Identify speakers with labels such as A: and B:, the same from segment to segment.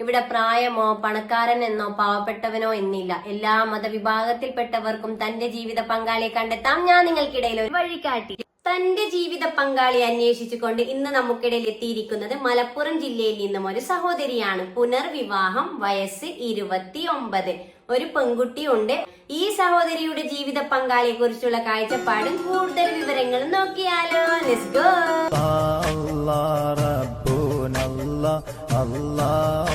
A: ഇവിടെ പ്രായമോ പണക്കാരൻ എന്നോ പാവപ്പെട്ടവനോ എന്നില്ല. എല്ലാ മതവിഭാഗത്തിൽപ്പെട്ടവർക്കും തന്റെ ജീവിത പങ്കാളിയെ കണ്ടെത്താം. ഞാൻ നിങ്ങൾക്കിടയിൽ ഒരു വഴികാട്ടി. തന്റെ ജീവിത പങ്കാളിയെ അന്വേഷിച്ചുകൊണ്ട് ഇന്ന് നമുക്കിടയിൽ എത്തിയിരിക്കുന്നത് മലപ്പുറം ജില്ലയിൽ നിന്നും ഒരു സഹോദരിയാണ്. പുനർവിവാഹം വയസ്സ് ഇരുപത്തി ഒമ്പത് ഒരു പെൺകുട്ടിയുണ്ട്. ഈ സഹോദരിയുടെ ജീവിത പങ്കാളിയെ കുറിച്ചുള്ള കാഴ്ചപ്പാടും കൂടുതൽ വിവരങ്ങളും നോക്കിയാലോ. ലെറ്റ്സ് ഗോ
B: അല്ലാ.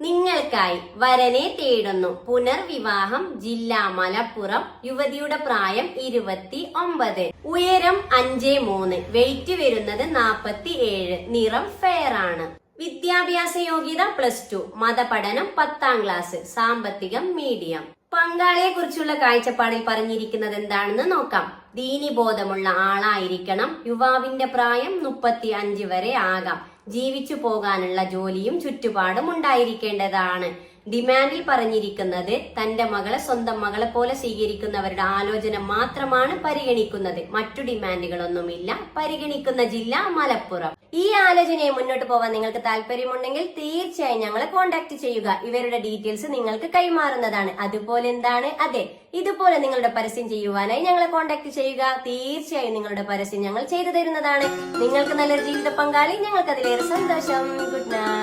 A: നിങ്ങൾക്കായി വരനെ തേടുന്നു. പുനർവിവാഹം ജില്ല മലപ്പുറം യുവതിയുടെ പ്രായം ഇരുപത്തി ഒമ്പത് ഉയരം അഞ്ച് മൂന്ന് വെയിറ്റ് വരുന്നത് നാപ്പത്തി ഏഴ് നിറം ഫെയർ ആണ്. വിദ്യാഭ്യാസ യോഗ്യത പ്ലസ് ടു മതപഠനം പത്താം ക്ലാസ് സാമ്പത്തികം മീഡിയം പങ്കാളിയെ കുറിച്ചുള്ള കാഴ്ചപ്പാടിൽ പറഞ്ഞിരിക്കുന്നത് എന്താണെന്ന് നോക്കാം. ദീനിബോധമുള്ള ആളായിരിക്കണം. യുവാവിന്റെ പ്രായം മുപ്പത്തി അഞ്ച് വരെ ആകാം. ജീവിച്ചു പോകാനുള്ള ജോലിയും ചുറ്റുപാടും ഉണ്ടായിരിക്കേണ്ടതാണ്. ഡിമാൻഡിൽ പറഞ്ഞിരിക്കുന്നത് തന്റെ മകളെ സ്വന്തം മകളെ പോലെ സ്വീകരിക്കുന്നവരുടെ ആലോചന മാത്രമാണ് പരിഗണിക്കുന്നത്. മറ്റു ഡിമാൻഡുകളൊന്നുമില്ല. പരിഗണിക്കുന്ന ജില്ല മലപ്പുറം. ഈ ആലോചനയെ മുന്നോട്ട് പോവാൻ നിങ്ങൾക്ക് താല്പര്യമുണ്ടെങ്കിൽ തീർച്ചയായും ഞങ്ങളെ കോൺടാക്ട് ചെയ്യുക. ഇവരുടെ ഡീറ്റെയിൽസ് നിങ്ങൾക്ക് കൈമാറുന്നതാണ്. അതുപോലെ എന്താണ്? അതെ ഇതുപോലെ നിങ്ങളുടെ പരസ്യം ചെയ്യുവാനായി ഞങ്ങളെ കോൺടാക്ട് ചെയ്യുക. തീർച്ചയായും നിങ്ങളുടെ പരസ്യം ഞങ്ങൾ ചെയ്തു തരുന്നതാണ്. നിങ്ങൾക്ക് നല്ലൊരു ജീവിത പങ്കാളി. ഞങ്ങൾക്ക് അതിലേറെ സന്തോഷം. Good night